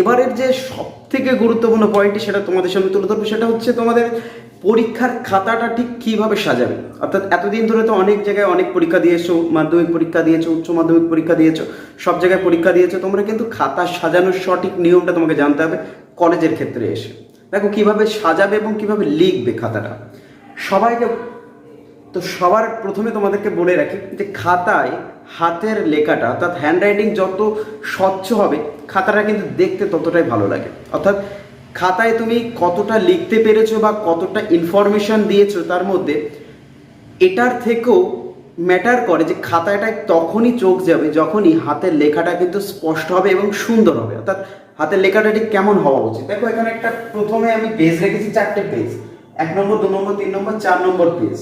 এবারের যে সব থেকে গুরুত্বপূর্ণ পয়েন্টটি সেটা তোমাদের সামনে তুলে ধরবো, সেটা হচ্ছে তোমাদের পরীক্ষার খাতাটা ঠিক কীভাবে সাজাবে। অর্থাৎ এতদিন ধরে তো অনেক জায়গায় অনেক পরীক্ষা দিয়েছ, মাধ্যমিক পরীক্ষা দিয়েছ, উচ্চ মাধ্যমিক পরীক্ষা দিয়েছ, সব জায়গায় পরীক্ষা দিয়েছ, তোমরা কিন্তু খাতা সাজানোর সঠিক নিয়মটা তোমাকে জানতে হবে কলেজের ক্ষেত্রে এসে। দেখো কীভাবে সাজাবে এবং কীভাবে লিখবে খাতাটা। সবাইকে, তো সবার প্রথমে তোমাদেরকে বলে রাখি যে খাতায় হাতের লেখাটা, অর্থাৎ হ্যান্ডরাইটিং যত স্বচ্ছ হবে, খাতাটা কিন্তু দেখতে ততটাই ভালো লাগে। অর্থাৎ খাতায় তুমি কতটা লিখতে পেরেছ বা কতটা ইনফরমেশন দিয়েছ তার মধ্যে, এটার থেকেও ম্যাটার করে যে খাতাটায় তখনই চোখ যাবে যখনই হাতের লেখাটা কিন্তু স্পষ্ট হবে এবং সুন্দর হবে। অর্থাৎ হাতের লেখাটা ঠিক কেমন হওয়া উচিত? দেখো, এখানে একটা প্রথমে আমি পেজ রেখেছি চারটে পেজ এক নম্বর, দু নম্বর, তিন নম্বর, চার নম্বর পেজ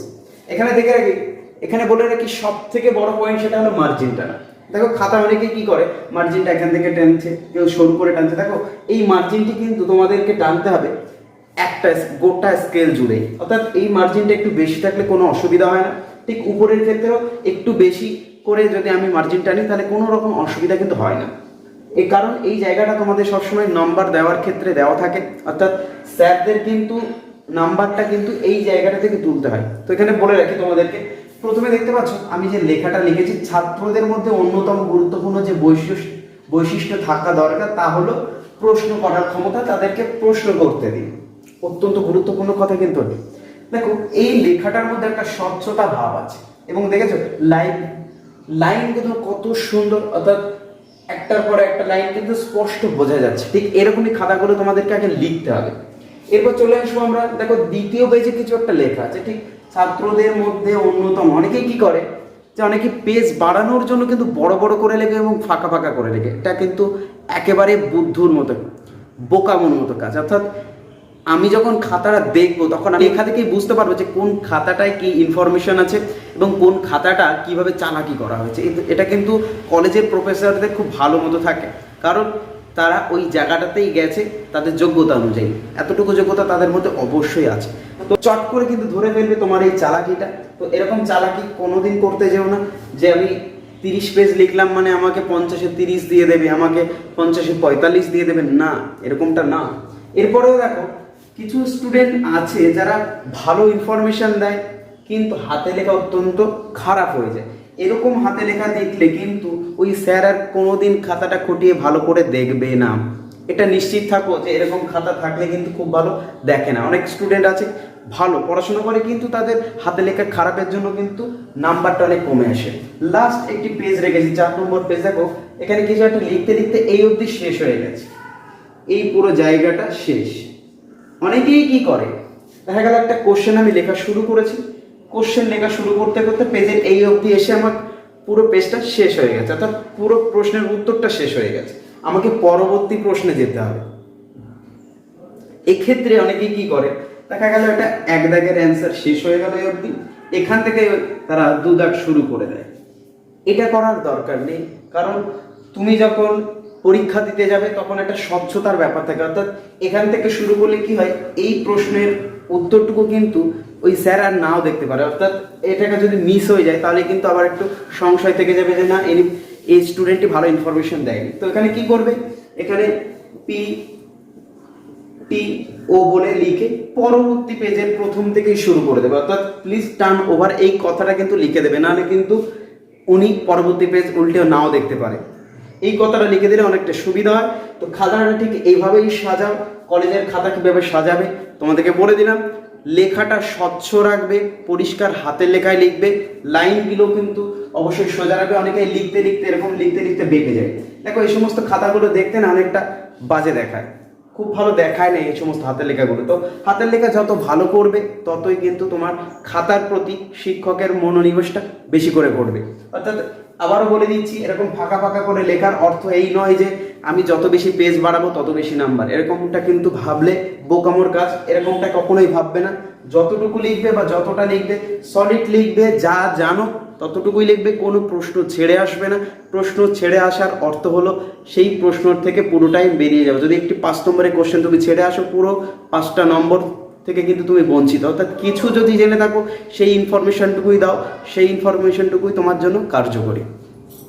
এখানে দেখে রাখি এখানে বলে রাখি সব থেকে বড় পয়েন্ট সেটা হলো মার্জিনটা দেখো, খাতা অনেকে কি করে? মার্জিনটা এখান থেকে টানছে, কেউ সরু করে টানছে। দেখো, এই মার্জিনটি কিন্তু তোমাদেরকে টানতে হবে একটা গোটা স্কেল জুড়ে। অর্থাৎ এই মার্জিনটা একটু বেশি থাকলে কোনো অসুবিধা হয় না। ঠিক উপরের ক্ষেত্রেও একটু বেশি করে যদি আমি মার্জিন টানি, তাহলে কোনো রকম অসুবিধা কিন্তু হয় না। এই কারণ এই জায়গাটা তোমাদের সবসময় নাম্বার দেওয়ার ক্ষেত্রে দেওয়া থাকে। অর্থাৎ স্যারদের কিন্তু নাম্বারটা কিন্তু এই জায়গাটা থেকে তুলতে হয়। তো এখানে বলে রাখি তোমাদেরকে প্রথমে দেখতে পাচ্ছ, আমি যে লেখাটা লিখেছি, ছাত্রদের মধ্যে অন্যতম গুরুত্বপূর্ণ যে বৈশিষ্ট্য বৈশিষ্ট্য থাকা দরকার, তা হলো প্রশ্ন করার ক্ষমতা, তাদেরকে প্রশ্ন করতে দিন অত্যন্ত গুরুত্বপূর্ণ কথা কিন্তু দেখো, এই লেখাটার মধ্যে একটা স্বচ্ছতা ভাব আছে। এবং দেখেছ, লাইন লাইন কিন্তু কত সুন্দর, অর্থাৎ একটার পর একটা লাইন কিন্তু স্পষ্ট বোঝা যাচ্ছে। ঠিক এরকমই খাতাগুলো তোমাদেরকে আগে লিখতে হবে। এরপর চলে আসব আমরা। দেখো, দ্বিতীয় পেজে কিছু একটা লেখা আছে, ঠিক? ছাত্রদের মধ্যে অন্যতম। অনেকেই কি করে? যে অনেকে পেজ বাড়ানোর জন্য কিন্তু বড় বড় করে লেখে এবং ফাঁকা ফাঁকা করে লেখে। এটা কিন্তু একেবারে বুদ্ধুর মতো, বোকামোর মতো কাজ। অর্থাৎ আমি যখন খাতাটা দেখব, তখন আমি লেখা থেকেই বুঝতে পারব যে কোন খাতাটায় কি ইনফরমেশন আছে এবং কোন খাতাটা কীভাবে চালাকি করা হয়েছে। এটা কিন্তু কলেজের প্রফেসরদের খুব ভালো মতো থাকে। কারণ তারা ওই জায়গাটাতেই গেছে তাদের যোগ্যতা অনুযায়ী। এতটুকু যোগ্যতা তাদের মধ্যে অবশ্যই আছে। তো চট করে কিন্তু ধরে ফেলবে তোমার এই চালাকিটা। তো এরকম চালাকি কোনোদিন করতে যেও না, যে আমি তিরিশ পেজ লিখলাম মানে আমাকে পঞ্চাশে তিরিশ দিয়ে দেবে, আমাকে পঞ্চাশে পঁয়তাল্লিশ দিয়ে দেবে। না, এরকমটা না। এরপরেও দেখো, কিছু স্টুডেন্ট আছে যারা ভালো ইনফরমেশন দেয়, কিন্তু হাতে লেখা অত্যন্ত খারাপ হয়ে যায়। এরকম হাতে লেখা দেখলে কিন্তু ওই স্যার আর কোনোদিন খাতাটা খটিয়ে ভালো করে দেখবে না। এটা নিশ্চিত থাকো যে এরকম খাতা থাকলে কিন্তু খুব ভালো দেখে না। অনেক স্টুডেন্ট আছে, ভালো পড়াশোনা করে কিন্তু তাদের হাতে লেখা খারাপের জন্য কিন্তু নাম্বারটা অনেক কমে আসে। লাস্ট একটি পেজ রেখেছি, চার নম্বর পেজ দেখো, এখানে কিছু একটা লিখতে লিখতে এই অবধি শেষ হয়ে গেছে। এই পুরো জায়গাটা শেষ। অনেকেই কি করে? দেখা গেল একটা কোশ্চেন আমি লেখা শুরু করেছি কোশ্চেন লেখা শুরু করতে করতে পেজের এই অবধি এসে আমার পুরো পেজটা শেষ হয়ে গেছে। অর্থাৎ পুরো প্রশ্নের উত্তরটা শেষ হয়ে গেছে। আমাকে পরবর্তী প্রশ্নে যেতে হবে। এক্ষেত্রে অনেকে কি করে? দেখা গেল একটা এক দাগের অ্যান্সার শেষ হয়ে গেল এই অবধি। এখান থেকে তারা দু দাগ শুরু করে দেয়। এটা করার দরকার নেই। কারণ তুমি যখন পরীক্ষা দিতে যাবে, তখন একটা স্বচ্ছতার ব্যাপার থাকে। অর্থাৎ এখান থেকে শুরু করলে কি হয়? এই প্রশ্নের উত্তরটুকু কিন্তু ওই স্যার আর নাও দেখতে পারে। অর্থাৎ এটাকে যদি মিস হয়ে যায়, তাহলে কিন্তু আবার একটু সংশয় থেকে যাবে যে না, এনি এই স্টুডেন্টটি ভালো ইনফরমেশন দেয়নি। তো এখানে কি করবে? এখানে পি টি ও বলে লিখে পরবর্তী পেজের প্রথম থেকেই শুরু করে দেবে। অর্থাৎ প্লিজ টার্ন ওভার এই কথাটা কিন্তু লিখে দেবে। নাহলে কিন্তু উনি পরবর্তী পেজ উল্টেও নাও দেখতে পারে। এই কথাটা লিখে দিলে অনেকটা সুবিধা হয়। তো খাতাটা ঠিক এইভাবেই সাজাও। কলেজের খাতা কীভাবে সাজাবে, তোমাদেরকে বলে দিলাম। লেখাটা স্বচ্ছ রাখবে, পরিষ্কার হাতের লেখায় লিখবে, লাইনগুলো কিন্তু অবশ্যই সোজা রাখবে অনেকে লিখতে লিখতে, এরকম লিখতে লিখতে বেঁকে যায়। দেখো, এই সমস্ত খাতাগুলো দেখতে না অনেকটা বাজে দেখায়। খুব ভালো দেখায় না এই সমস্ত হাতের লেখাগুলো। তো হাতের লেখা যত ভালো করবে, ততই কিন্তু তোমার খাতার প্রতি শিক্ষকের মনোনিবেশটা বেশি করে করবে অর্থাৎ আবারও বলে দিচ্ছি, এরকম ফাঁকা ফাঁকা করে লেখার অর্থ এই নয় যে আমি যত বেশি পেজ বাড়াবো, তত বেশি নাম্বার এরকমটা কিন্তু ভাবলে বোকামোর কাজ, এরকমটা কখনোই ভাববে না। যতটুকু লিখবে বা যতটা লিখবে সলিড লিখবে, যা জানো, ততটুকুই লিখবে, কোনো প্রশ্ন ছেড়ে আসবে না। প্রশ্ন ছেড়ে আসার অর্থ হলো, সেই প্রশ্নর থেকে পুরোটাই বেরিয়ে যাবে। যদি একটি পাঁচ নম্বরের কোশ্চেন তুমি ছেড়ে আসো, পুরো পাঁচটা নম্বর থেকে কিন্তু তুমি বঞ্চিত। অর্থাৎ কিছু যদি জেনে থাকো, সেই ইনফরমেশনটুকুই দাও, সেই ইনফরমেশনটুকুই তোমার জন্য কার্যকরী।